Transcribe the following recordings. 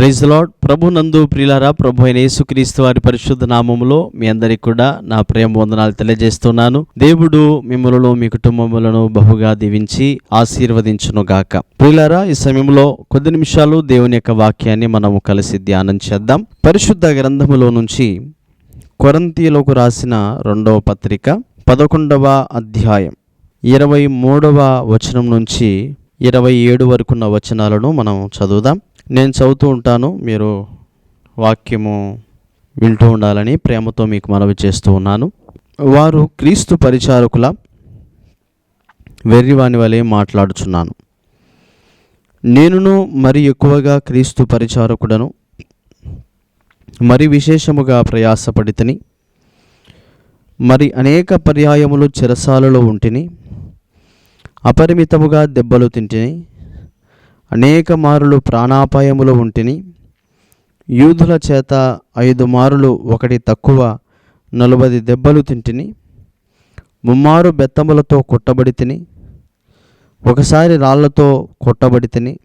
Praise lord ప్రభు నందు ప్రియులారా ప్రభు అయిన యేసుక్రీస్తు వారి పరిశుద్ధ నామములో మీ అందరికి కూడా నా ప్రేమ వందనాలు తెలియజేస్తున్నాను. దేవుడు మిమ్మలను మీ కుటుంబములను బహుగా దీవించి ఆశీర్వదించును గాక. ప్రియులారా ఈ సమయంలో కొద్ది నిమిషాలు దేవుని యొక్క వాక్యాన్ని మనము కలిసి ధ్యానం చేద్దాం. పరిశుద్ధ గ్రంథములో నుంచి కొరంతీలకు రాసిన రెండవ పత్రిక పదకొండవ అధ్యాయం ఇరవై మూడవ వచనం నుంచి ఇరవై ఏడు వరకున్న వచనాలను మనం చదువుదాం. నేను చదువుతూ ఉంటాను. మీరు వాక్యము వింటూ ఉండాలని ప్రేమతో మీకు మనవి చేస్తూ ఉన్నాను. వారు క్రీస్తు పరిచారకుల వెర్రివాని వలె మాట్లాడుచున్నాను. నేనును మరి ఎక్కువగా క్రీస్తు పరిచారకుడను మరి విశేషముగా ప్రయాసపడితిని మరి అనేక పర్యాయములు చెరసాలలో ఉంటిని అపరిమితముగా దెబ్బలు తింటిని అనేక మారులు ప్రాణాపాయములో ఉంటిని. యూదుల చేత ఐదు మారులు ఒకటి తక్కువ నలభై దెబ్బలు తింటిని. ముమ్మారు బెత్తములతో కొట్టబడి తిని ఒకసారి రాళ్ళతో కొట్టబడి తిని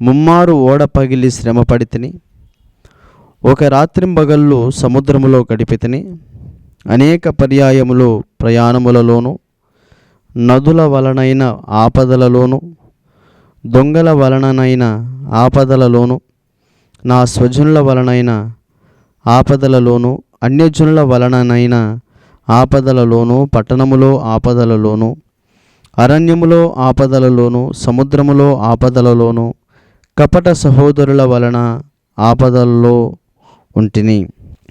ముమ్మారు ఓడ పగిలి శ్రమపడి తిని ఒక రాత్రింబగళ్ళు సముద్రములో గడిపి తిని అనేక పర్యాయములు ప్రయాణములలోనూ నదుల వలనైన ఆపదలలోనూ దొంగల వలననైన ఆపదలలోను నా స్వజనుల వలనైన ఆపదలలోను అన్యజనుల వలననైన ఆపదలలోను పట్టణములో ఆపదలలోను అరణ్యములో ఆపదలలోను సముద్రములో ఆపదలలోను కపట సహోదరుల వలన ఆపదల్లో ఉంటిని.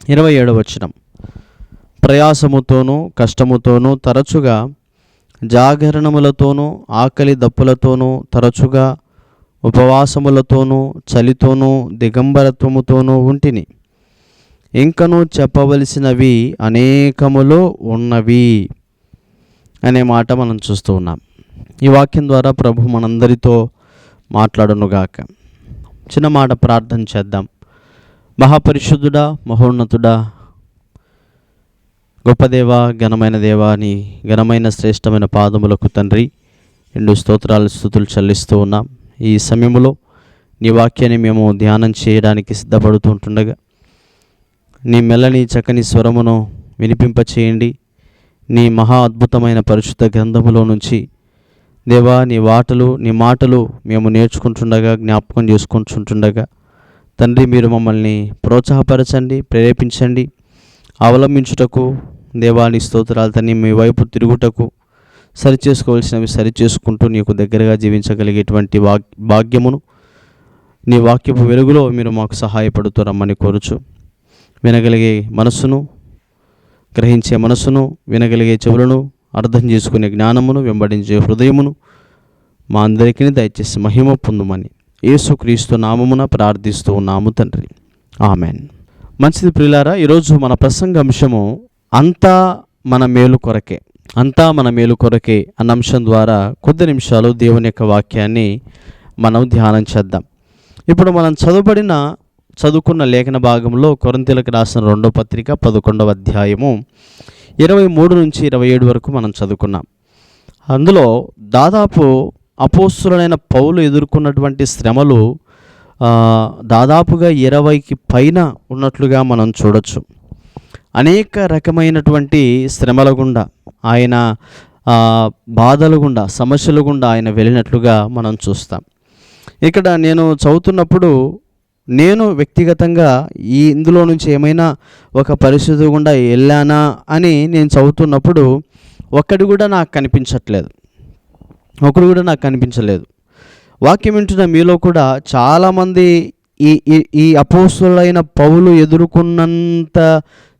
ఇరవై ఏడవచనం ప్రయాసముతోనూ కష్టముతోనూ తరచుగా జాగరణములతోనూ ఆకలి దప్పులతోనూ తరచుగా ఉపవాసములతోనూ చలితోనూ దిగంబరత్వముతోనూ ఉంటిని. ఇంకనూ చెప్పవలసినవి అనేకములో ఉన్నవి అనే మాట మనం చూస్తూ ఉన్నాం. ఈ వాక్యం ద్వారా ప్రభు మనందరితో మాట్లాడునుగాక. చిన్న మాట ప్రార్థన చేద్దాం. మహాపరిశుద్ధుడా మహోన్నతుడా గొప్ప దేవ ఘనమైన దేవా నీ ఘనమైన శ్రేష్టమైన పాదములకు తండ్రి. రెండు స్తోత్రాలు స్థుతులు చెల్లిస్తూ ఉన్నాం. ఈ సమయంలో నీ వాక్యాన్ని మేము ధ్యానం చేయడానికి సిద్ధపడుతుంటుండగా నీ మెల్లని చక్కని స్వరమును వినిపింపచేయండి. నీ మహా అద్భుతమైన పరిశుద్ధ గ్రంథములో నుంచి దేవా నీ వాటలు నీ మాటలు మేము నేర్చుకుంటుండగా జ్ఞాపకం చేసుకుంటుండగా తండ్రి మీరు మమ్మల్ని ప్రోత్సాహపరచండి ప్రేరేపించండి. అవలంబించుటకు దేవాని స్తోత్రాలు తని మీ వైపు తిరుగుటకు సరిచేసుకోవాల్సినవి సరిచేసుకుంటూ నీకు దగ్గరగా జీవించగలిగేటువంటి వాగ్ భాగ్యమును నీ వాక్యపు వెలుగులో మీరు మాకు సహాయపడుతూ రమ్మని కోరుచు. వినగలిగే మనస్సును గ్రహించే మనస్సును వినగలిగే చెవులను అర్థం చేసుకునే జ్ఞానమును వెంబడించే హృదయమును మా అందరికీ దయచేసి మహిమ పొందుమని యేసుక్రీస్తు నామమున ప్రార్థిస్తూ ఉన్నాము తండ్రి. ఆమెన్. మంచిది ప్రిలారా ఈరోజు మన ప్రసంగ అంశము అంతా మన మేలు కొరకే అంతా మన మేలు కొరకే అన్న అంశం ద్వారా కొద్ది నిమిషాలు దేవుని యొక్క వాక్యాన్ని మనం ధ్యానం చేద్దాం. ఇప్పుడు మనం చదువుబడిన చదువుకున్న లేఖన భాగంలో కొరంతీలకు రాసిన రెండో పత్రిక పదకొండవ అధ్యాయము ఇరవై మూడు నుంచి ఇరవై ఏడు వరకు మనం చదువుకున్నాం. అందులో దాదాపు అపోస్తులైన పౌలు ఎదుర్కొన్నటువంటి శ్రమలు దాదాపుగా ఇరవైకి పైన ఉన్నట్లుగా మనం చూడొచ్చు. అనేక రకమైనటువంటి శ్రమల గుండా ఆయన బాధలు గుండా సమస్యలు గుండా ఆయన వెళ్ళినట్లుగా మనం చూస్తాం. ఇక్కడ నేను చదువుతున్నప్పుడు నేను వ్యక్తిగతంగా ఈ ఇందులో నుంచి ఏమైనా ఒక పరిస్థితి గుండా వెళ్ళానా అని నేను చదువుతున్నప్పుడు ఒక్కడు కూడా నాకు కనిపించట్లేదు. ఒకడు కూడా నాకు కనిపించలేదు. వాక్యం వింటున్న మీలో కూడా చాలామంది ఈ ఈ ఈ పౌలు ఎదుర్కొన్నంత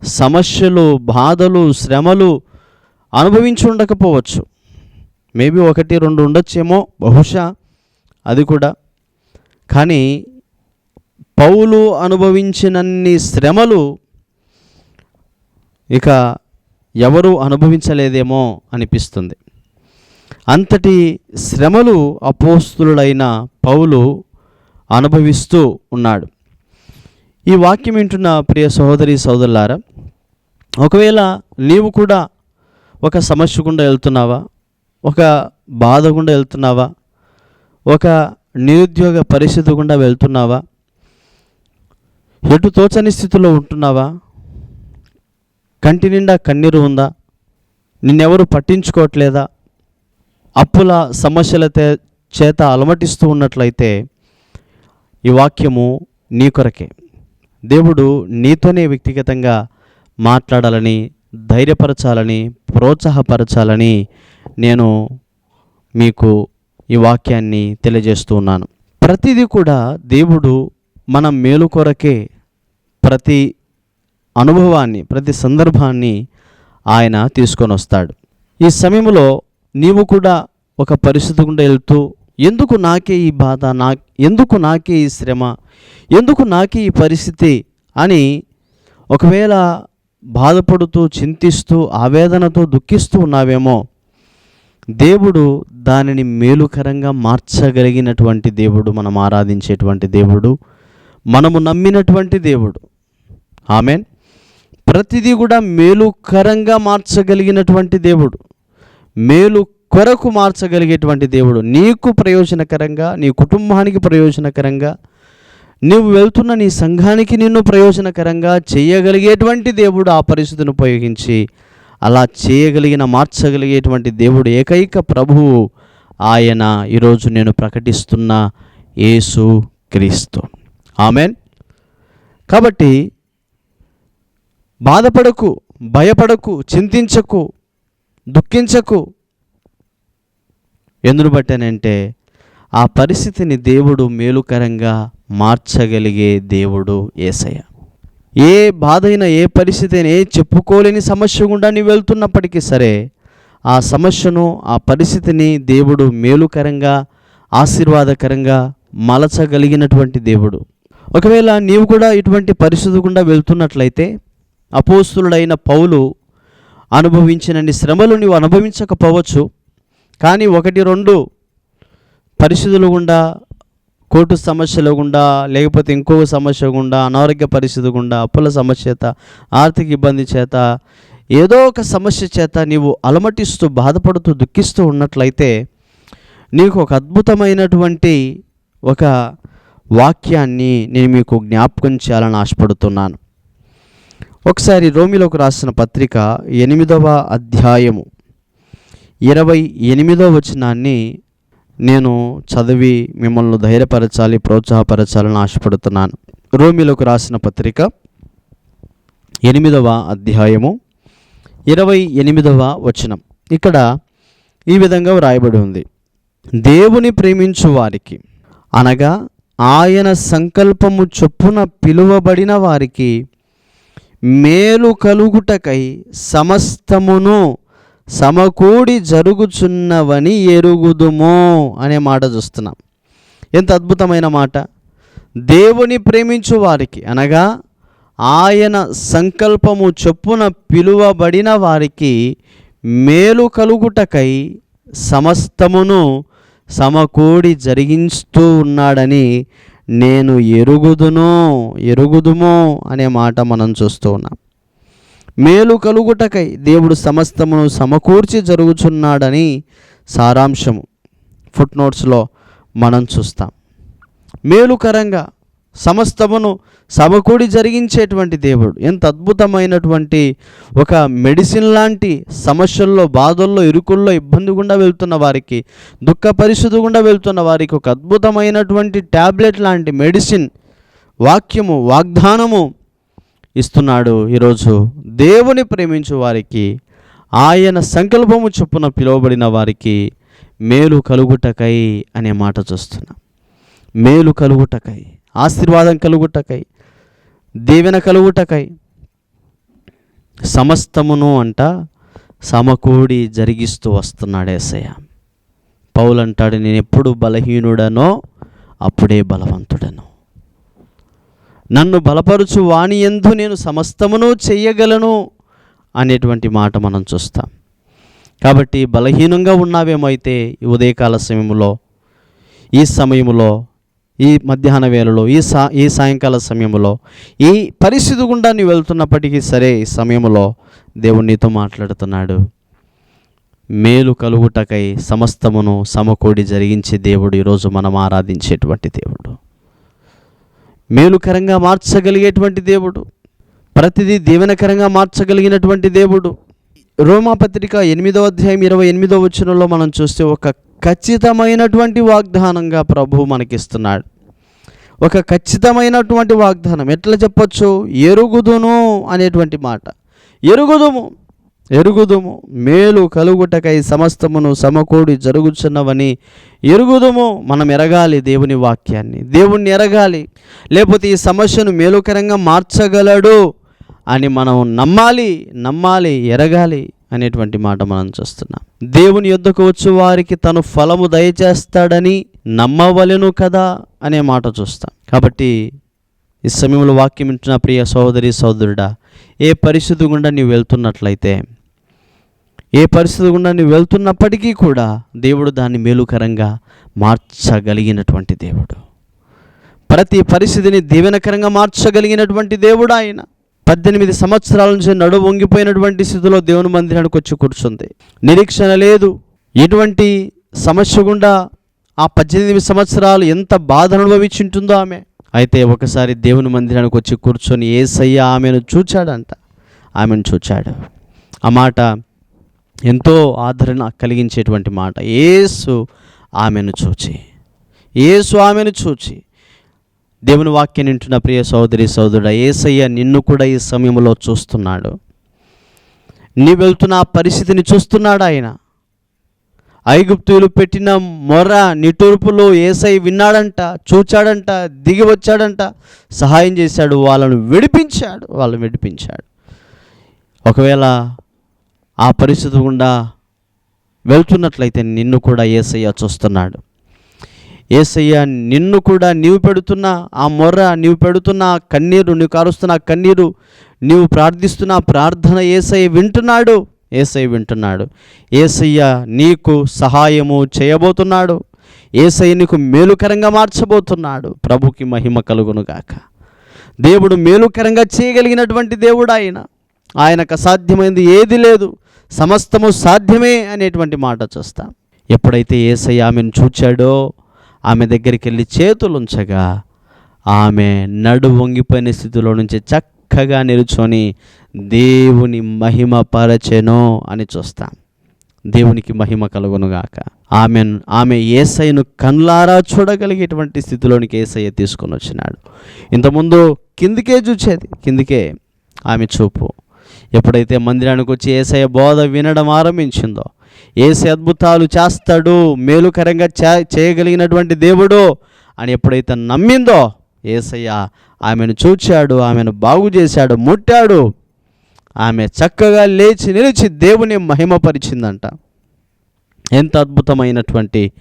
సమస్యలు బాధలు శ్రమలు అనుభవించి ఉండకపోవచ్చు. మేబీ ఒకటి రెండు ఉండొచ్చేమో బహుశా అది కూడా. కానీ పౌలు అనుభవించినన్ని శ్రమలు ఇక ఎవరు అనుభవించలేదేమో అనిపిస్తుంది. అంతటి శ్రమలు అపోస్తులుడైన పౌలు అనుభవిస్తూ ఉన్నాడు. ఈ వాక్యం వింటున్న ప్రియ సహోదరి సోదరులారా ఒకవేళ నీవు కూడా ఒక సమస్య గుండా వెళ్తున్నావా ఒక బాధ గుండా వెళ్తున్నావా ఒక నిరుద్యోగ పరిస్థితి గుండా వెళ్తున్నావా ఎటు తోచని స్థితిలో ఉంటున్నావా కంటి నిండా కన్నీరు ఉందా నిన్నెవరు పట్టించుకోవట్లేదా అప్పుల సమస్యల చేత అలమటిస్తూ ఉన్నట్లయితే ఈ వాక్యము నీ కొరకే. దేవుడు నీతోనే వ్యక్తిగతంగా మాట్లాడాలని ధైర్యపరచాలని ప్రోత్సాహపరచాలని నేను మీకు ఈ వాక్యాన్ని తెలియజేస్తూ ఉన్నాను. ప్రతిదీ కూడా దేవుడు మన మేలు కొరకే ప్రతి అనుభవాన్ని ప్రతి సందర్భాన్ని ఆయన తీసుకొని వస్తాడు ఈ సమయంలో నీవు కూడా ఒక పరిస్థితి గుండా వెళ్తూ ఎందుకు నాకే ఈ బాధ? నా ఎందుకు నాకే ఈ శ్రమ? ఎందుకు నాకే ఈ పరిస్థితి? అని ఒకవేళ బాధపడుతూ చింతిస్తూ ఆవేదనతో దుఃఖిస్తూ ఉన్నావేమో దేవుడు దానిని మేలుకరంగా మార్చగలిగినటువంటి దేవుడు మనం ఆరాధించేటువంటి దేవుడు మనము నమ్మినటువంటి దేవుడు. ఆమెన్. ప్రతిదీ కూడా మేలుకరంగా మార్చగలిగినటువంటి దేవుడు. మేలు కొరకు మార్చగలిగేటువంటి దేవుడు. నీకు ప్రయోజనకరంగా నీ కుటుంబానికి ప్రయోజనకరంగా నువ్వు వెళ్తున్న నీ సంఘానికి నిన్ను ప్రయోజనకరంగా చేయగలిగేటువంటి దేవుడు ఆ పరిస్థితిని ఉపయోగించి అలా చేయగలిగిన మార్చగలిగేటువంటి దేవుడు ఏకైక ప్రభువు ఆయన ఈరోజు నేను ప్రకటిస్తున్న యేసు క్రీస్తు. ఆమెన్. కాబట్టి బాధపడకు భయపడకు చింతించకు దుఃఖించకు ఎందును బట్టనంటే ఆ పరిస్థితిని దేవుడు మేలుకరంగా మార్చగలిగే దేవుడు ఏసయ్య. ఏ బాధ అయినా ఏ పరిస్థితి అయినా ఏ చెప్పుకోలేని సమస్య గుండా నీవు వెళ్తున్నప్పటికీ సరే ఆ సమస్యను ఆ పరిస్థితిని దేవుడు మేలుకరంగా ఆశీర్వాదకరంగా మలచగలిగినటువంటి దేవుడు. ఒకవేళ నీవు కూడా ఇటువంటి పరిస్థితి గుండా వెళ్తున్నట్లయితే అపోస్తులుడైన పౌలు అనుభవించినన్ని శ్రమలు నీవు అనుభవించకపోవచ్చు. కానీ ఒకటి రెండు పరిస్థితులు గుండా కోర్టు సమస్యల గుండా లేకపోతే ఇంకో సమస్య గుండా అనారోగ్య పరిస్థితి గుండా అప్పుల సమస్య చేత ఆర్థిక ఇబ్బంది చేత ఏదో ఒక సమస్య చేత నీవు అలమటిస్తూ బాధపడుతూ దుఃఖిస్తూ ఉన్నట్లయితే నీకు ఒక అద్భుతమైనటువంటి ఒక వాక్యాన్ని నేను మీకు జ్ఞాపకం చేయాలని ఆశపడుతున్నాను. ఒకసారి రోమిలోకి రాసిన పత్రిక ఎనిమిదవ అధ్యాయము. ఇరవై ఎనిమిదో వచనాన్ని నేను చదివి మిమ్మల్ని ధైర్యపరచాలి ప్రోత్సాహపరచాలని ఆశపడుతున్నాను. రోమిలోకి రాసిన పత్రిక ఎనిమిదవ అధ్యాయము ఇరవై ఎనిమిదవ వచనం. ఇక్కడ ఈ విధంగా వ్రాయబడి ఉంది. దేవుని ప్రేమించు వారికి అనగా ఆయన సంకల్పము చొప్పున పిలువబడిన వారికి మేలు కలుగుటకై సమస్తమును సమకూడి జరుగుచున్నవని ఎరుగుదుము అనే మాట చూస్తున్నాం. ఎంత అద్భుతమైన మాట. దేవుని ప్రేమించు వారికి అనగా ఆయన సంకల్పము చొప్పున పిలువబడిన వారికి మేలు కలుగుటకై సమస్తమును సమకూడి జరిగిస్తూ ఉన్నాడని నేను ఎరుగుదును ఎరుగుదుము అనే మాట మనం చూస్తూ ఉన్నాం. మేలు కలుగుటకై దేవుడు సమస్తమును సమకూర్చి జరుగుచున్నాడని సారాంశము. ఫుట్ నోట్స్లో మనం చూస్తాం. మేలుకరంగా సమస్తమును సమకూడి జరిగించేటువంటి దేవుడు ఎంత అద్భుతమైనటువంటి ఒక మెడిసిన్ లాంటి సమస్యల్లో బాధల్లో ఇరుకుల్లో ఇబ్బంది గుండా వెళ్తున్న వారికి దుఃఖ పరిస్థితి గుండా వెళ్తున్న వారికి ఒక అద్భుతమైనటువంటి ట్యాబ్లెట్ లాంటి మెడిసిన్ వాక్యము వాగ్దానము ఇస్తున్నాడు ఈరోజు. దేవుని ప్రేమించు వారికి ఆయన సంకల్పము చొప్పున పిలువబడిన వారికి మేలు కలుగుటకై అనే మాట చూస్తున్నాం. మేలు కలుగుటకై ఆశీర్వాదం కలుగుటకై దీవెన కలుగుటకై. సమస్తమును అంట సమకూడి జరిగిస్తూ వస్తున్నాడు ఏసయ్య. పౌలంటాడు నేను ఎప్పుడు బలహీనుడనో అప్పుడే బలవంతుడను. నన్ను బలపరుచు వాణి ఎందు నేను సమస్తమును చెయ్యగలను అనేటువంటి మాట మనం చూస్తాం. కాబట్టి బలహీనంగా ఉన్నావేమైతే ఈ ఉదయకాల సమయంలో ఈ సమయంలో ఈ మధ్యాహ్న వేళలో ఈ సా ఈ సాయంకాల సమయంలో ఈ పరిస్థితి గుండా నీవు వెళ్తున్నప్పటికీ సరే ఈ సమయంలో దేవుడు నీతో మాట్లాడుతున్నాడు. మేలు కలుగుటకై సమస్తమును సమకూడి జరిగించే దేవుడు ఈరోజు మనం ఆరాధించేటువంటి దేవుడు. మేలుకరంగా మార్చగలిగేటువంటి దేవుడు ప్రతిదీ దీవెనకరంగా మార్చగలిగినటువంటి దేవుడు. రోమాపత్రిక ఎనిమిదో అధ్యాయం ఇరవై ఎనిమిదో వచనంలో మనం చూస్తే ఒక ఖచ్చితమైనటువంటి వాగ్దానంగా ప్రభువు మనకిస్తున్నాడు. ఒక ఖచ్చితమైనటువంటి వాగ్దానం. ఎట్లా చెప్పొచ్చు? ఎరుగుదును అనేటువంటి మాట. ఎరుగుదుము. ఎరుగుదుము మేలు కలుగుటకై సమస్తమును సమకూడి జరుగుచున్నవని ఎరుగుదుము మనం ఎరగాలి దేవుని వాక్యాన్ని. దేవుణ్ణి ఎరగాలి లేకపోతే ఈ సమస్యను మేలుకరంగా మార్చగలడు అని మనం నమ్మాలి నమ్మాలి ఎరగాలి అనేటువంటి మాట మనం చూస్తున్నాం. దేవుని యొద్దకు వచ్చు వారికి తను ఫలము దయచేస్తాడని నమ్మవలెను కదా అనే మాట చూస్తాం. కాబట్టి ఈ సమయంలో వాక్యం వింటున్న ప్రియ సహోదరి సహోదరుడా ఏ పరిస్థితి గుండా నీవు వెళ్తున్నట్లయితే ఏ పరిస్థితి గుండా నువ్వు వెళ్తున్నప్పటికీ కూడా దేవుడు దాన్ని మేలుకరంగా మార్చగలిగినటువంటి దేవుడు. ప్రతి పరిస్థితిని దీవెనకరంగా మార్చగలిగినటువంటి దేవుడు ఆయన. పద్దెనిమిది సంవత్సరాల నుంచి నడు వంగిపోయినటువంటి స్థితిలో దేవుని మందిరానికి వచ్చి కూర్చుంది. నిరీక్షణ లేదు. ఎటువంటి సమస్య గుండా ఆ పద్దెనిమిది సంవత్సరాలు ఎంత బాధ అనుభవించుంటుందో ఆమె. అయితే ఒకసారి దేవుని మందిరానికి వచ్చి కూర్చొని ఏసయ్య ఆమెను చూచాడంట. ఆమెను చూచాడు. ఆ మాట ఎంతో ఆదరణ కలిగించేటువంటి మాట. ఏసు ఆమెను చూచి. ఏసు ఆమెను చూచి. దేవుని వాక్యం వింటున్న ప్రియ సోదరి సోదరుడు ఏసయ్య నిన్ను కూడా ఈ సమయంలో చూస్తున్నాడు. నీ వెళ్తున్న ఆ పరిస్థితిని చూస్తున్నాడు ఆయన. ఐగుప్తులు పెట్టిన మొర్ర నిటూర్పులో ఏసై విన్నాడంట చూచాడంట దిగి వచ్చాడంట సహాయం చేశాడు వాళ్ళను విడిపించాడు వాళ్ళని విడిపించాడు. ఒకవేళ ఆ పరిస్థితి గుండా వెళ్తున్నట్లయితే నిన్ను కూడా ఏసయ్య చూస్తున్నాడు. ఏసయ్య నిన్ను కూడా నీవు పెడుతున్న ఆ మొర్ర నీవు పెడుతున్న కన్నీరు నీవు కారుస్తున్న కన్నీరు నీవు ప్రార్థిస్తున్న ప్రార్థన ఏసయ్య వింటున్నాడు. ఏసయ్య వింటున్నాడు. ఏసయ్య నీకు సహాయము చేయబోతున్నాడు. ఏసయ్య నీకు మేలుకరంగా మార్చబోతున్నాడు. ప్రభుకి మహిమ కలుగునుగాక దేవుడు మేలుకరంగా చేయగలిగినటువంటి దేవుడు ఆయన. ఆయనకు అసాధ్యమైంది ఏది లేదు. సమస్తము సాధ్యమే అనేటువంటి మాట చూస్తాం. ఎప్పుడైతే ఏసయ్య ఆమెను చూచాడో ఆమె దగ్గరికి వెళ్ళి చేతులుంచగా ఆమె నడు వంగిపోయిన స్థితిలో నుంచి చక్కగా నిలుచొని దేవుని మహిమ పరచెను అని చూస్తాం. దేవునికి మహిమ కలుగునుగాక. ఆమె ఆమె ఏసయ్యను కన్లారా చూడగలిగేటువంటి స్థితిలోనికి ఏసయ్య తీసుకొని వచ్చినాడు. ఇంతకుముందు కిందికే చూచేది. కిందికే ఆమె చూపు. ఎప్పుడైతే మందిరానికి వచ్చి ఏసయ్య బోధ వినడం ఆరంభించిందో ఏసే అద్భుతాలు చేస్తాడు మేలుకరంగా చేయగలిగినటువంటి దేవుడు అని ఎప్పుడైతే నమ్మిందో ఏసయ్య ఆమెను చూచాడు ఆమెను బాగు చేశాడు ముట్టాడు ఆమె చక్కగా లేచి నిలిచి దేవుని మహిమపరిచిందంట. ఎంత అద్భుతమైనటువంటి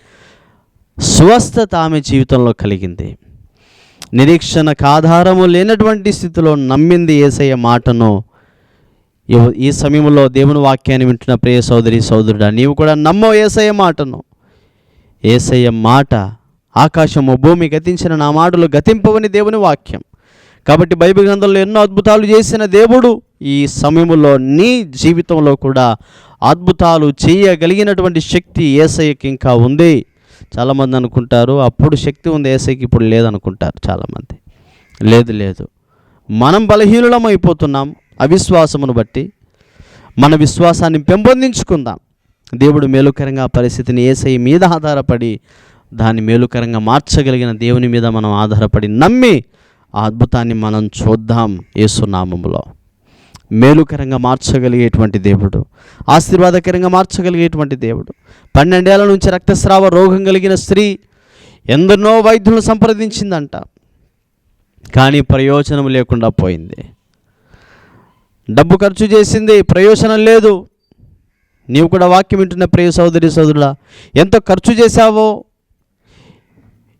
స్వస్థత ఆమె జీవితంలో కలిగింది. నిరీక్షణకు ఆధారము లేనటువంటి స్థితిలో నమ్మింది ఏసయ్య మాటను ఈ సమయంలో దేవుని వాక్యాన్ని వింటున్న ప్రియ సోదరి సోదరుడా నీవు కూడా నమ్మో ఏసయ్య మాటను. ఏసయ్య మాట ఆకాశము భూమి గతించిన నా మాటలు గతింపవని దేవుని వాక్యం. కాబట్టి బైబిల్ గ్రంథంలో ఎన్నో అద్భుతాలు చేసిన దేవుడు ఈ సమయంలో నీ జీవితంలో కూడా అద్భుతాలు చేయగలిగినటువంటి శక్తి ఏసయ్యకి ఇంకా ఉంది. చాలామంది అనుకుంటారు అప్పుడు శక్తి ఉంది ఏసైకి ఇప్పుడు లేదనుకుంటారు చాలామంది. లేదు లేదు. మనం బలహీనులం అయిపోతున్నాం అవిశ్వాసమును బట్టి. మన విశ్వాసాన్ని పెంపొందించుకుందాం. దేవుడు మేలుకరంగా పరిస్థితిని ఏసై మీద ఆధారపడి దాన్ని మేలుకరంగా మార్చగలిగిన దేవుని మీద మనం ఆధారపడి నమ్మి ఆ అద్భుతాన్ని మనం చూద్దాం ఏసునామములో మేలుకరంగా మార్చగలిగేటువంటి దేవుడు ఆశీర్వాదకరంగా మార్చగలిగేటువంటి దేవుడు పన్నెండేళ్ళ నుంచి రక్తస్రావ రోగం కలిగిన స్త్రీ ఎందరినో వైద్యులను సంప్రదించిందంట. కానీ ప్రయోజనం లేకుండా పోయింది. డబ్బు ఖర్చు చేసింది ప్రయోజనం లేదు. నీవు కూడా వాక్యం వింటున్న ప్రియ సోదరి సోదరుడా ఎంతో ఖర్చు చేశావో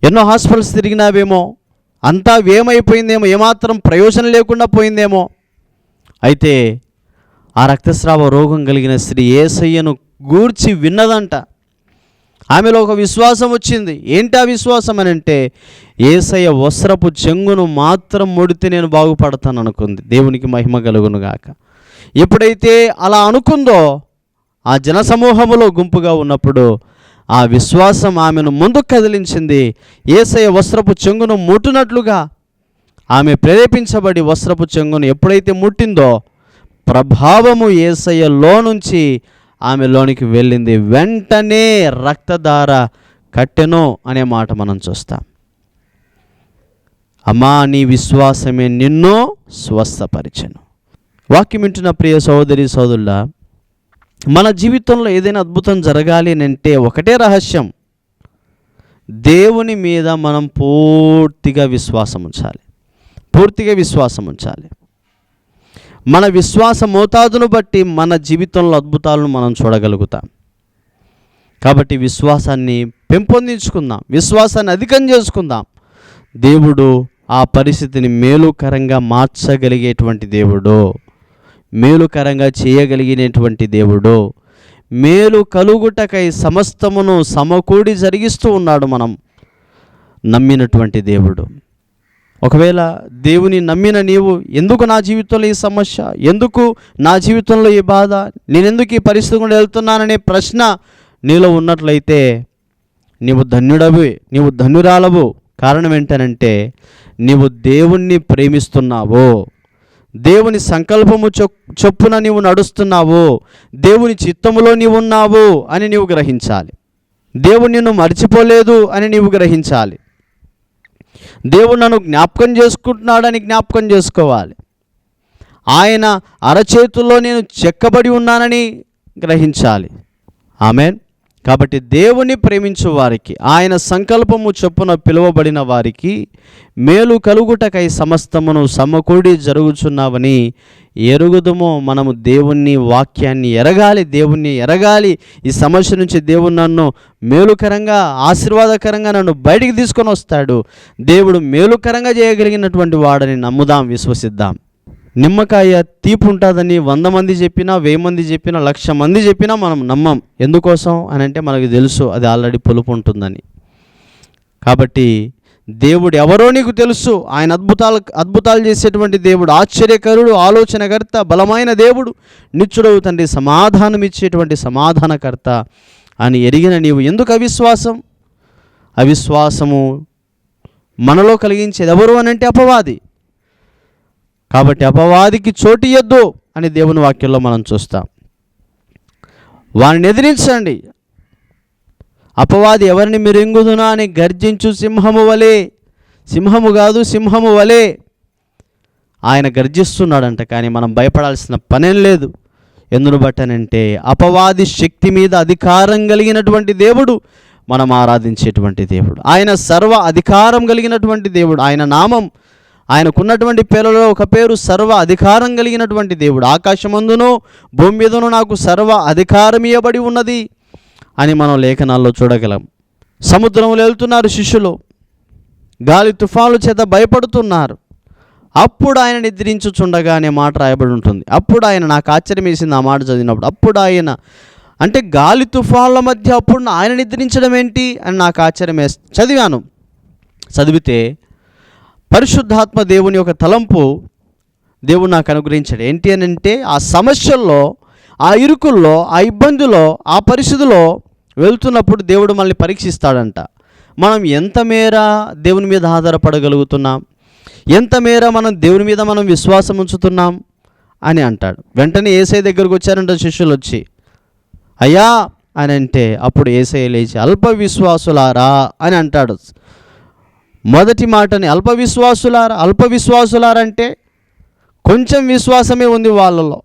ఎన్నో హాస్పిటల్స్ తిరిగినావేమో అంతా వేమైపోయిందేమో ఏమాత్రం ప్రయోజనం లేకుండా పోయిందేమో. అయితే ఆ రక్తస్రావ రోగం కలిగిన స్త్రీ ఏసయ్యను గూర్చి విన్నదంట. ఆమెలో ఒక విశ్వాసం వచ్చింది. ఏంటి ఆ విశ్వాసం అని అంటే ఏసయ్య వస్త్రపు చెంగును మాత్రం ముడితే నేను బాగుపడతాను అనుకుంది. దేవునికి మహిమ కలుగును గాక. ఎప్పుడైతే అలా అనుకుందో ఆ జనసమూహములో గుంపుగా ఉన్నప్పుడు ఆ విశ్వాసం ఆమెను ముందుకు కదిలించింది. ఏసయ్య వస్త్రపు చెంగును ముట్టినట్లుగా ఆమె ప్రేరేపించబడి వస్త్రపు చెంగును ఎప్పుడైతే ముట్టిందో ప్రభావము ఏసయ్యలో నుంచి ఆమెలోనికి వెళ్ళింది. వెంటనే రక్తధార కట్టెను అనే మాట మనం చూస్తాం. అమ్మా నీ విశ్వాసమే నిన్ను స్వస్థపరిచెను. వాక్యం వింటున్న ప్రియ సహోదరి సోదరుల మన జీవితంలో ఏదైనా అద్భుతం జరగాలి అని అంటే ఒకటే రహస్యం. దేవుని మీద మనం పూర్తిగా విశ్వాసం ఉంచాలి. పూర్తిగా విశ్వాసం ఉంచాలి. మన విశ్వాస మోతాదును బట్టి మన జీవితంలో అద్భుతాలను మనం చూడగలుగుతాం. కాబట్టి విశ్వాసాన్ని పెంపొందించుకుందాం. విశ్వాసాన్ని అధికం చేసుకుందాం. దేవుడు ఆ పరిస్థితిని మేలుకరంగా మార్చగలిగేటువంటి దేవుడు. మేలుకరంగా చేయగలిగినటువంటి దేవుడు. మేలు కలుగుటకై సమస్తమును సమకూడి జరిగిస్తూ ఉన్నాడు మనం. నమ్మినటువంటి దేవుడు. ఒకవేళ దేవుని నమ్మిన నీవు ఎందుకు నా జీవితంలో ఈ సమస్య? ఎందుకు నా జీవితంలో ఈ బాధ? నేనెందుకు ఈ పరిస్థితి గుండా వెళ్తున్నాననే ప్రశ్న నీలో ఉన్నట్లయితే నీవు ధన్యుడవి నీవు ధన్యురాలవు కారణం ఏంటనంటే నీవు దేవుణ్ణి ప్రేమిస్తున్నావు. దేవుని సంకల్పము చొ చొప్పున నీవు నడుస్తున్నావు. దేవుని చిత్తములో నీవు ఉన్నావు అని నీవు గ్రహించాలి. దేవుడు నిన్ను మర్చిపోలేదు అని నీవు గ్రహించాలి. దేవుడు నన్ను జ్ఞాపకం చేసుకుంటున్నాడని జ్ఞాపకం చేసుకోవాలి. ఆయన అరచేతుల్లో నేను చెక్కబడి ఉన్నానని గ్రహించాలి. ఆమెన్. కాబట్టి దేవుని ప్రేమించు వారికి ఆయన సంకల్పము చొప్పున పిలువబడిన వారికి మేలు కలుగుటకై సమస్తమును సమకూడి జరుగుచున్నావని ఎరుగుదుమో. మనము దేవుణ్ణి వాక్యాన్ని ఎరగాలి దేవుణ్ణి ఎరగాలి. ఈ సమస్య నుంచి దేవుడు నన్ను మేలుకరంగా ఆశీర్వాదకరంగా నన్ను బయటికి తీసుకొని వస్తాడు. దేవుడు మేలుకరంగా చేయగలిగినటువంటి వాడని నమ్ముదాం విశ్వసిద్దాం. నిమ్మకాయ తీపి ఉంటుందని వంద మంది చెప్పినా వెయ్యి మంది చెప్పినా లక్ష మంది చెప్పినా మనం నమ్మం. ఎందుకోసం? అని అంటే మనకు తెలుసు అది ఆల్రెడీ పులుపు ఉంటుందని. కాబట్టి దేవుడు ఎవరో నీకు తెలుసు. ఆయన అద్భుతాలు అద్భుతాలు చేసేటువంటి దేవుడు ఆశ్చర్యకరుడు ఆలోచనకర్త బలమైన దేవుడు నిత్యుడవు తండ్రి సమాధానం ఇచ్చేటువంటి సమాధానకర్త అని ఎరిగిన నీవు ఎందుకు అవిశ్వాసం? అవిశ్వాసము మనలో కలిగించేది ఎవరు అనంటే అపవాది. కాబట్టి అపవాదికి చోటు అని దేవుని వాక్యంలో మనం చూస్తాం. వారిని ఎదిరించండి. అపవాది ఎవరిని మీరు అని గర్జించు సింహము వలె? సింహము కాదు సింహము వలె. ఆయన గర్జిస్తున్నాడంట కానీ మనం భయపడాల్సిన పనేం లేదు. ఎందును బట్టనంటే అపవాది శక్తి మీద అధికారం కలిగినటువంటి దేవుడు మనం ఆరాధించేటువంటి దేవుడు. ఆయన సర్వ అధికారం కలిగినటువంటి దేవుడు ఆయన నామం ఆయనకున్నటువంటి పేరులో ఒక పేరు సర్వ అధికారం కలిగినటువంటి దేవుడు. ఆకాశమందును భూమి మీదను నాకు సర్వ అధికారం ఇవ్వబడి ఉన్నది అని మనం లేఖనాల్లో చూడగలం. సముద్రంలో వెళ్తున్నారు శిష్యులు. గాలి తుఫాను చేత భయపడుతున్నారు. అప్పుడు ఆయన నిద్రించుచుండగా అనే మాట రాయబడి ఉంటుంది. అప్పుడు ఆయన నాకు ఆశ్చర్యం వేసింది ఆ మాట చదివినప్పుడు. అప్పుడు ఆయన అంటే గాలి తుఫాన్ల మధ్య అప్పుడు ఆయన నిద్రించడం ఏంటి అని నాకు ఆశ్చర్యం చదివాను. చదివితే పరిశుద్ధాత్మ దేవుని యొక్క తలంపు దేవుడు నాకు అనుగ్రహించాడు. ఏంటి అని అంటే ఆ సమస్యల్లో ఆ ఇరుకుల్లో ఆ ఇబ్బందిలో ఆ పరిస్థితిలో వెళ్తున్నప్పుడు దేవుడు మనల్ని పరీక్షిస్తాడంట. మనం ఎంత మేర దేవుని మీద ఆధారపడగలుగుతున్నాం? ఎంత మేర మనం దేవుని మీద మనం విశ్వాసం ఉంచుతున్నాం? అని అంటాడు. వెంటనే ఏసై దగ్గరకు వచ్చారంట శిష్యులు వచ్చి. అయ్యా అని అంటే అప్పుడు ఏసై లేచి అల్ప విశ్వాసులారా అని అంటాడు. మొదటి మాటని అల్ప విశ్వాసులారా అల్ప విశ్వాసులారంటే కొంచెం విశ్వాసమే ఉంది వాళ్ళలో.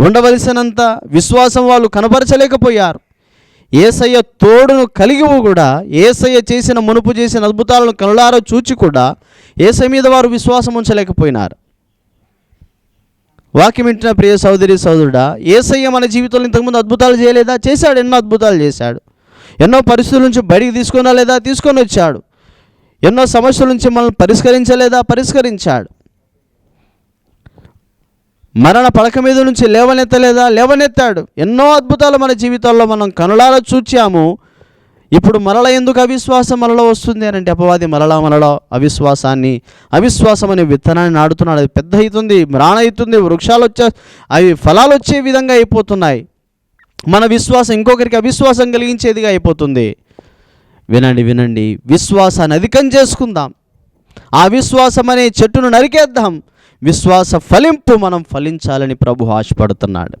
ఉండవలసినంత విశ్వాసం వాళ్ళు కనపరచలేకపోయారు. ఏసయ్య తోడును కలిగి కూడా ఏసయ్య చేసిన మునుపు చేసిన అద్భుతాలను కనులారో చూచి కూడా ఏసై మీద వారు విశ్వాసం ఉంచలేకపోయినారు. వాక్యం వింటున్న ప్రియ సోదరి సోదరుడా ఏసయ్య మన జీవితంలో ఇంతకుముందు అద్భుతాలు చేయలేదా? చేశాడు ఎన్నో అద్భుతాలు చేశాడు. ఎన్నో పరిస్థితుల నుంచి బయటికి తీసుకున్నా లేదా తీసుకొని వచ్చాడు. ఎన్నో సమస్యల నుంచి మనల్ని పరిష్కరించలేదా? పరిష్కరించాడు. మరణ పడక మీద నుంచి లేవనెత్తలేదా? లేవనెత్తాడు. ఎన్నో అద్భుతాలు మన జీవితాల్లో మనం కనులారా చూచాము. ఇప్పుడు మరల ఎందుకు అవిశ్వాసం మనలో వస్తుంది అని అంటే అపవాది మరలా మనలో అవిశ్వాసాన్ని అవిశ్వాసం అనే విత్తనాన్ని నాడుతున్నాడు అది పెద్ద అవుతుంది మ్రాణ అవుతుంది వృక్షాలు వచ్చే అవి ఫలాలు వచ్చే విధంగా అయిపోతున్నాయి. మన విశ్వాసం ఇంకొకరికి అవిశ్వాసం కలిగించేదిగా అయిపోతుంది. వినండి వినండి. విశ్వాసాన్ని అధికం చేసుకుందాం. ఆ విశ్వాసం అనే చెట్టును నరికేద్దాం. విశ్వాస ఫలింపు మనం ఫలించాలని ప్రభు ఆశపడుతున్నాడు.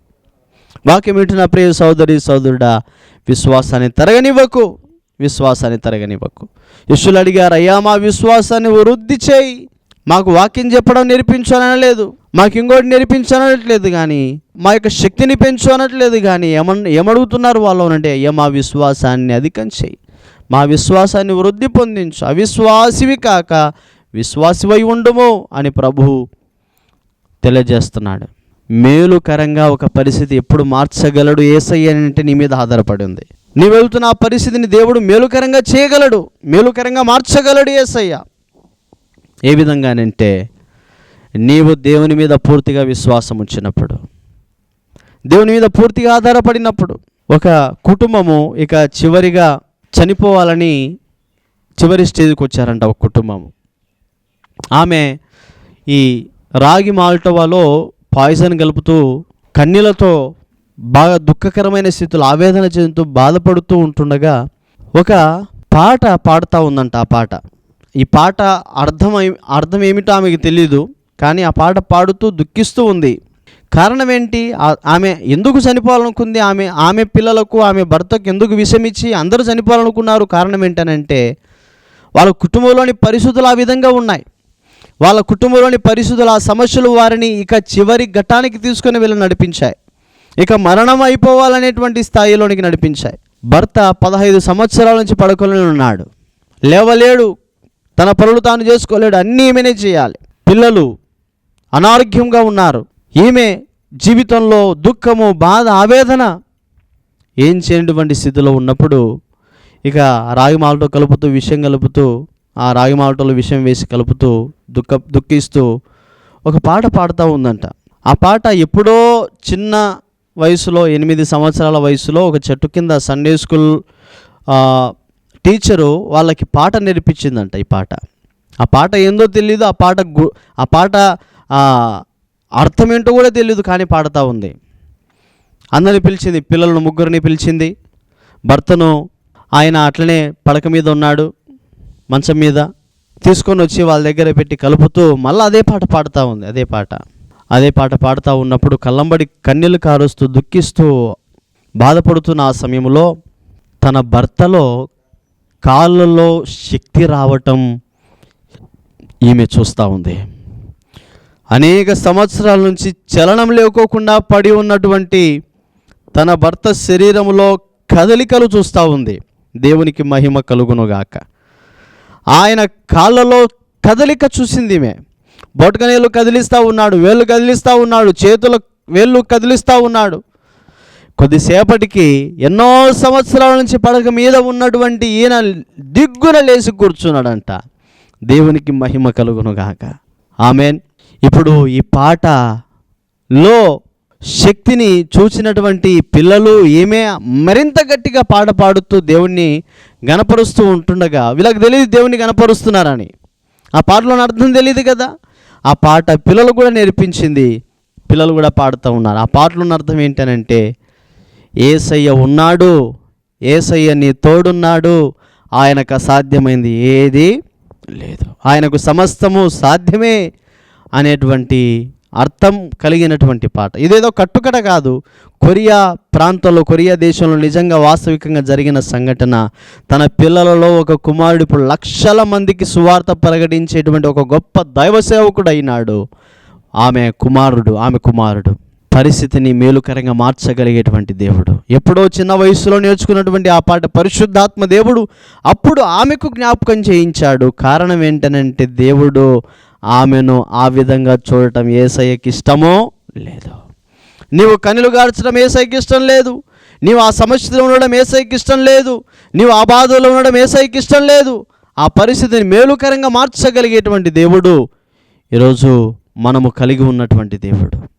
వాక్యం వింటున్న ప్రియ సోదరి సోదరుడా విశ్వాసాన్ని తరగనివ్వకు. విశ్వాసాన్ని తరగనివ్వకు. యశులు అడిగారు అయ్యా మా విశ్వాసాన్ని వృద్ధి చేయి. మాకు వాక్యం చెప్పడం నేర్పించు లేదు అనలేదు మాకు ఇంకోటి నేర్పించు అనట్లేదు కానీ మా యొక్క శక్తిని పెంచు అనట్లేదు కానీ ఏమన్ ఏమడుగుతున్నారు వాళ్ళు అంటే అయ్యా మా విశ్వాసాన్ని అధికం చేయి. మా విశ్వాసాన్ని వృద్ధి పొందించు. అవిశ్వాసివి కాక విశ్వాసివై ఉండము అని ప్రభు తెలియజేస్తున్నాడు. మేలుకరంగా ఒక పరిస్థితి ఎప్పుడు మార్చగలడు ఏసయ్య అంటే నీ మీద ఆధారపడి ఉంది. నీ వెళ్తున్న ఆ పరిస్థితిని దేవుడు మేలుకరంగా చేయగలడు. మేలుకరంగా మార్చగలడు ఏసయ్య. ఏ విధంగానంటే నీవు దేవుని మీద పూర్తిగా విశ్వాసం ఉంచినప్పుడు దేవుని మీద పూర్తిగా ఆధారపడినప్పుడు ఒక కుటుంబము ఇక చివరిగా చనిపోవాలని చివరి స్టేజ్కి వచ్చారంట ఒక కుటుంబము. ఆమె ఈ రాగి మాల్టవాలో పాయిజన్ కలుపుతూ కన్నీలతో బాగా దుఃఖకరమైన స్థితిలో ఆవేదన చెందుతూ బాధపడుతూ ఉంటుండగా ఒక పాట పాడుతూ ఉందంట ఆ పాట. ఈ పాట అర్థం అర్థం ఏమిటో ఆమెకు తెలియదు కానీ ఆ పాట పాడుతూ దుఃఖిస్తూ ఉంది. కారణం ఏంటి ఆమె ఎందుకు చనిపోవాలనుకుంది? ఆమె ఆమె పిల్లలకు ఆమె భర్తకు ఎందుకు విషమిచ్చి అందరూ చనిపోవాలనుకున్నారు? కారణం ఏంటనంటే వాళ్ళ కుటుంబంలోని పరిస్థితులు ఆ విధంగా ఉన్నాయి. వాళ్ళ కుటుంబంలోని పరిస్థితులు ఆ సమస్యలు వారిని ఇక చివరి ఘట్టానికి తీసుకుని వెళ్ళి నడిపించాయి. ఇక మరణం అయిపోవాలనేటువంటి స్థాయిలోనికి నడిపించాయి. భర్త పదహైదు సంవత్సరాల నుంచి పడుకొని ఉన్నాడు. లేవలేడు తన పనులు తాను చేసుకోలేడు అన్నీ ఈమెనే చేయాలి. పిల్లలు అనారోగ్యంగా ఉన్నారు. ఈమె జీవితంలో దుఃఖము బాధ ఆవేదన ఏం చేయనటువంటి స్థితిలో ఉన్నప్పుడు ఇక రాగి మాలతో కలుపుతూ విషయం కలుపుతూ ఆ రాగి మాలటలో విషయం వేసి కలుపుతూ దుఃఖ దుఃఖిస్తూ ఒక పాట పాడుతూ ఉందంట. ఆ పాట ఎప్పుడో చిన్న వయసులో ఎనిమిది సంవత్సరాల వయసులో ఒక చెట్టు కింద సండే స్కూల్ టీచరు వాళ్ళకి పాట నేర్పించిందంట ఈ పాట. ఆ పాట ఏందో తెలియదు ఆ పాట గు ఆ పాట అర్థం ఏంటో కూడా తెలియదు కానీ పాడుతూ ఉంది. అందరిని పిలిచింది పిల్లలను ముగ్గురిని పిలిచింది. భర్తను ఆయన అట్లనే పడక మీద ఉన్నాడు మంచం మీద. తీసుకొని వచ్చి వాళ్ళ దగ్గర పెట్టి కలుపుతూ మళ్ళీ అదే పాట పాడుతూ ఉంది అదే పాట. అదే పాట పాడుతూ ఉన్నప్పుడు కళ్ళంబడి కన్నీళ్ళు కారుస్తూ దుఃఖిస్తూ బాధపడుతున్న ఆ సమయంలో తన భర్తలో కాళ్ళలో శక్తి రావటం ఈమె చూస్తూ ఉంది. అనేక సంవత్సరాల నుంచి చలనం లేకోకుండా పడి ఉన్నటువంటి తన భర్త శరీరంలో కదలికలు చూస్తూ ఉంది. దేవునికి మహిమ కలుగునుగాక. ఆయన కాళ్ళలో కదలిక చూసింది ఈమె. బొటకనేలు కదిలిస్తూ ఉన్నాడు వేళ్ళు కదిలిస్తూ ఉన్నాడు చేతుల వేళ్ళు కదిలిస్తూ ఉన్నాడు. కొద్దిసేపటికి ఎన్నో సంవత్సరాల నుంచి పడక మీద ఉన్నటువంటి ఈయన దిగ్గున లేచి కూర్చున్నాడంట. దేవునికి మహిమ కలుగునుగాక ఆమెన్. ఇప్పుడు ఈ పాటలో శక్తిని చూసినటువంటి పిల్లలు ఏమే మరింత గట్టిగా పాట పాడుతూ దేవుణ్ణి గనపరుస్తూ ఉంటుండగా వీళ్ళకి తెలియదు దేవుణ్ణి గనపరుస్తున్నారని ఆ పాటలోని అర్థం తెలియదు కదా? ఆ పాట పిల్లలు కూడా నేర్పించింది పిల్లలు కూడా పాడుతూ ఉన్నారు. ఆ పాటలోని అర్థం ఏంటనంటే ఏసయ్య ఉన్నాడు ఏసయ్య నీ తోడున్నాడు ఆయనకు అసాధ్యమైంది ఏది లేదు. ఆయనకు సమస్తము సాధ్యమే అనేటువంటి అర్థం కలిగినటువంటి పాట. ఇదేదో కట్టుకట కాదు. కొరియా ప్రాంతంలో కొరియా దేశంలో నిజంగా వాస్తవికంగా జరిగిన సంఘటన. తన పిల్లలలో ఒక కుమారుడు ఇప్పుడు లక్షల మందికి సువార్త ప్రకటించేటువంటి ఒక గొప్ప దైవ సేవకుడు అయినాడు ఆమె కుమారుడు ఆమె కుమారుడు. పరిస్థితిని మేలుకరంగా మార్చగలిగేటువంటి దేవుడు. ఎప్పుడో చిన్న వయసులో నేర్చుకున్నటువంటి ఆ పాట పరిశుద్ధాత్మ దేవుడు అప్పుడు ఆమెకు జ్ఞాపకం చేయించాడు. కారణం ఏంటనంటే దేవుడు ఆమెను ఆ విధంగా చూడటం ఏసయ్యకి ఇష్టమో లేదో. నీవు కనులు గార్చడం ఏసైకి ఇష్టం లేదు. నీవు ఆ సమస్యలో ఉండడం ఏసైకి ఇష్టం లేదు. నీవు ఆ బాధలో ఉండడం ఏసైకి ఇష్టం లేదు. ఆ పరిస్థితిని మేలుకరంగా మార్చగలిగేటువంటి దేవుడు ఈరోజు మనము కలిగి ఉన్నటువంటి దేవుడు.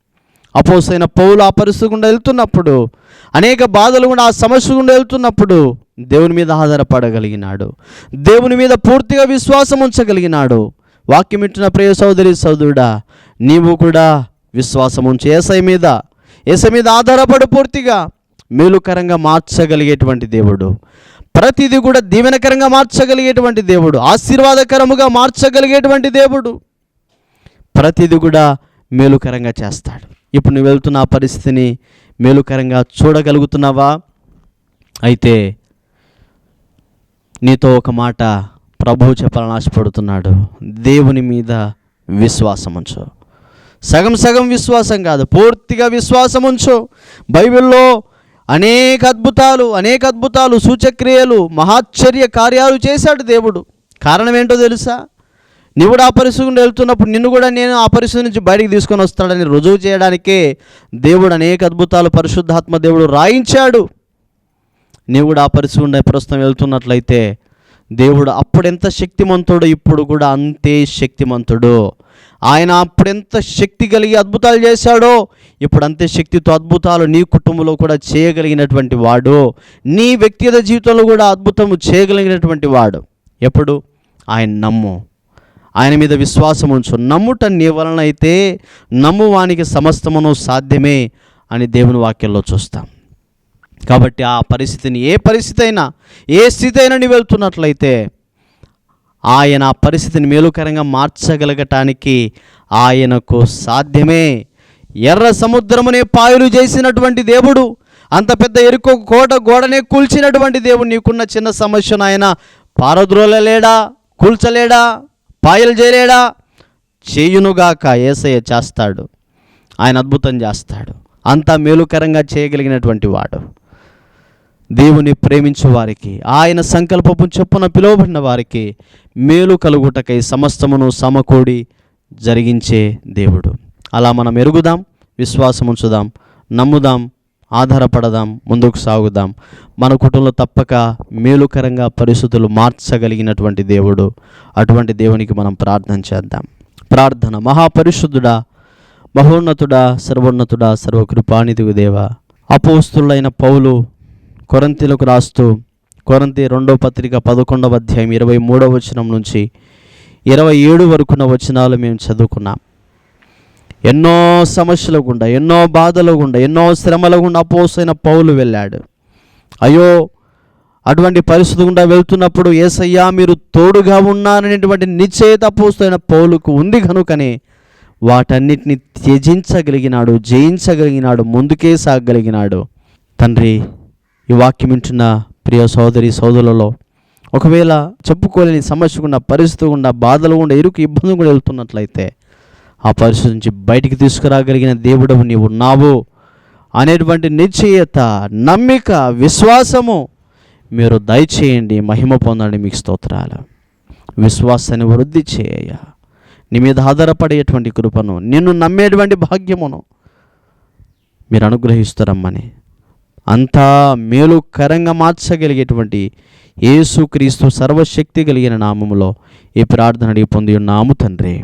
అపోసైన పౌలు ఆ పరిస్థితి గుండా వెళ్తున్నప్పుడు అనేక బాధలు కూడా ఆ సమస్య గుండా వెళ్తున్నప్పుడు దేవుని మీద ఆధారపడగలిగినాడు. దేవుని మీద పూర్తిగా విశ్వాసం ఉంచగలిగినాడు. వాక్యం ఇచ్చిన ప్రియ సోదరి సోదరుడా నీవు కూడా విశ్వాసం ఉంచి. ఏసై మీద ఏసై మీద ఆధారపడు పూర్తిగా మేలుకరంగా మార్చగలిగేటువంటి దేవుడు. ప్రతిదీ కూడా దీవెనకరంగా మార్చగలిగేటువంటి దేవుడు. ఆశీర్వాదకరముగా మార్చగలిగేటువంటి దేవుడు. ప్రతిదీ కూడా మేలుకరంగా చేస్తాడు. ఇప్పుడు నువ్వు వెళ్తున్న ఆ పరిస్థితిని మేలుకరంగా చూడగలుగుతున్నావా? అయితే నీతో ఒక మాట ప్రభువు చెప్పాలని ఆశపడుతున్నాడు. దేవుని మీద విశ్వాసం ఉంచు. సగం సగం విశ్వాసం కాదు పూర్తిగా విశ్వాసం ఉంచు. బైబిల్లో అనేక అద్భుతాలు అనేక అద్భుతాలు సూచక్రియలు మహాశ్చర్య కార్యాలు చేశాడు దేవుడు. కారణం ఏంటో తెలుసా? నువ్వు కూడా ఆ వెళ్తున్నప్పుడు నిన్ను కూడా నేను ఆ పరిస్థితి నుంచి బయటికి తీసుకొని వస్తాడని రుజువు చేయడానికే దేవుడు అనేక అద్భుతాలు పరిశుద్ధాత్మ దేవుడు రాయించాడు. నీవు కూడా ఆ ప్రస్తుతం వెళ్తున్నట్లయితే దేవుడు అప్పుడెంత శక్తిమంతుడు ఇప్పుడు కూడా అంతే శక్తిమంతుడు. ఆయన అప్పుడెంత శక్తి కలిగి అద్భుతాలు చేశాడో ఇప్పుడు అంతే శక్తితో అద్భుతాలు నీ కుటుంబంలో కూడా చేయగలిగినటువంటి వాడు. నీ వ్యక్తిగత జీవితంలో కూడా అద్భుతము చేయగలిగినటువంటి వాడు. ఎప్పుడు? ఆయన నమ్ము. ఆయన మీద విశ్వాసం ఉంచు. నమ్ముట నీ వలనైతే నమ్మువానికి సమస్తమును సాధ్యమే అని దేవుని వాక్యంలో చూస్తాం. కాబట్టి ఆ పరిస్థితిని ఏ పరిస్థితి అయినా ఏ స్థితి అయినా నీ వెళ్తున్నట్లయితే ఆయన ఆ పరిస్థితిని మేలుకరంగా మార్చగలగటానికి ఆయనకు సాధ్యమే. ఎర్ర సముద్రమునే పాయలు చేసినటువంటి దేవుడు అంత పెద్ద ఎరుకో కోట గోడనే కూల్చినటువంటి దేవుడు నీకున్న చిన్న సమస్యను ఆయన పారద్రోలలేడా కూల్చలేడా? పాయలు చేయలేడా చేయునుగాక ఏసయ్య చేస్తాడు. ఆయన అద్భుతం చేస్తాడు. అంతా మేలుకరంగా చేయగలిగినటువంటి వాడు. దేవుని ప్రేమించు వారికి ఆయన సంకల్పపు చొప్పున పిలువబడిన వారికి మేలు కలుగుటకై సమస్తమును సమకూడి జరిగించే దేవుడు. అలా మనం ఎరుగుదాం విశ్వాసం ఉంచుదాం నమ్ముదాం ఆధారపడదాం ముందుకు సాగుదాం. మన కుటుంబంలో తప్పక మేలుకరంగా పరిస్థితులు మార్చగలిగినటువంటి దేవుడు. అటువంటి దేవునికి మనం ప్రార్థన చేద్దాం. ప్రార్థన. మహాపరిశుద్ధుడా మహోన్నతుడా సర్వోన్నతుడా సర్వకృపానిధిగు దేవ. అపోస్తులైన పౌలు కొరంతీలకు రాస్తూ కొరంతి రెండో పత్రిక పదకొండవ అధ్యాయం ఇరవై మూడవ వచనం నుంచి ఇరవై ఏడు వరకున్న వచనాలు మేము చదువుకున్నాం. ఎన్నో సమస్యల గుండా ఎన్నో బాధల గుండా ఎన్నో శ్రమల గుండా అపోసైన పౌలు వెళ్ళాడు. అయ్యో అటువంటి పరిస్థితి గుండా వెళ్తున్నప్పుడు ఏసయ్యా మీరు తోడుగా ఉన్నారనేటువంటి నిశ్చయత అపోసైన పౌలుకు ఉంది కనుకనే వాటన్నిటిని త్యజించగలిగినాడు జయించగలిగినాడు ముందుకే సాగగలిగినాడు తండ్రి ఈ వాక్యం వింటున్న ప్రియ సోదరి సోదరులలో ఒకవేళ చెప్పుకోలేని సమస్య గుండా పరిస్థితి గుండా బాధలు గుండా ఇరుకు ఇబ్బంది కూడా వెళ్తున్నట్లయితే ఆ పరిస్థితి నుంచి బయటికి తీసుకురాగలిగిన దేవుడవు నీవు ఉన్నావు అనేటువంటి నిశ్చయత నమ్మిక విశ్వాసము మీరు దయచేయండి మహిమ పొందండి మీకు స్తోత్రాలు. విశ్వాసాన్ని వృద్ధి చేయ. నీ మీద ఆధారపడేటువంటి కృపను నిన్ను నమ్మేటువంటి భాగ్యమును మీరు అనుగ్రహిస్తారమ్మని. అంతా మేలుకరంగా మార్చగలిగేటువంటి యేసుక్రీస్తు సర్వశక్తి కలిగిన నామములో ఈ ప్రార్థన అడిగి పొంది ఉన్నాము తండ్రి.